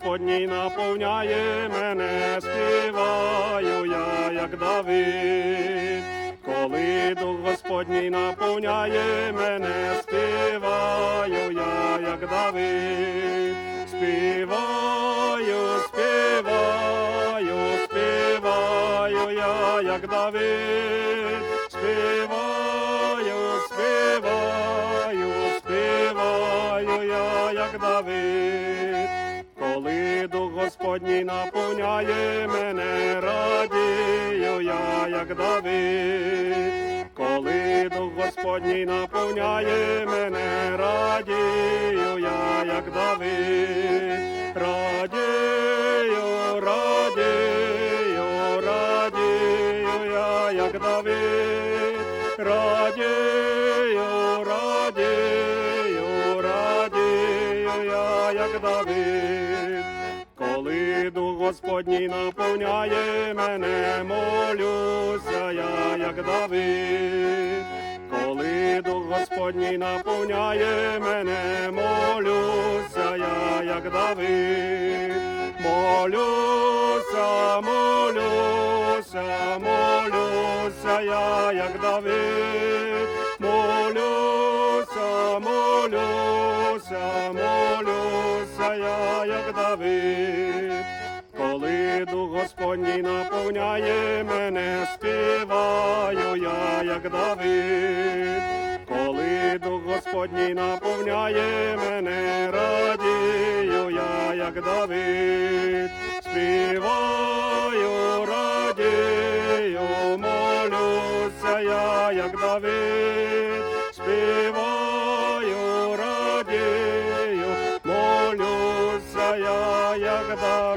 Господній наповняє мене, співаю я, як Давид. Коли Дух Господній наповняє мене, співаю я, як Давид. Співаю, співаю, співаю я, як Давид. Співаю, співаю, співаю я, як Давид. Господній наповняє мене, радію я, як Давид. Коли Дух Господній наповняє мене, радію я, як Давид. Радію, радію, радію я, як Давид. Радію, радію, радію я, як Давид. Господній наповняє мене, молюся я, як Давид. Коли Дух Господній наповняє мене, молюся я, як Давид. Молюся, молюся, молюся я, як Давид. Молюся, молюся, молюся я, як Давид. сповняє мене, співаю я, як Давид, коли дух Господній наповняє мене, радію я, як Давид, співаю, радію, молюся я, як Давид, співаю, радію, молюся я, як Давид.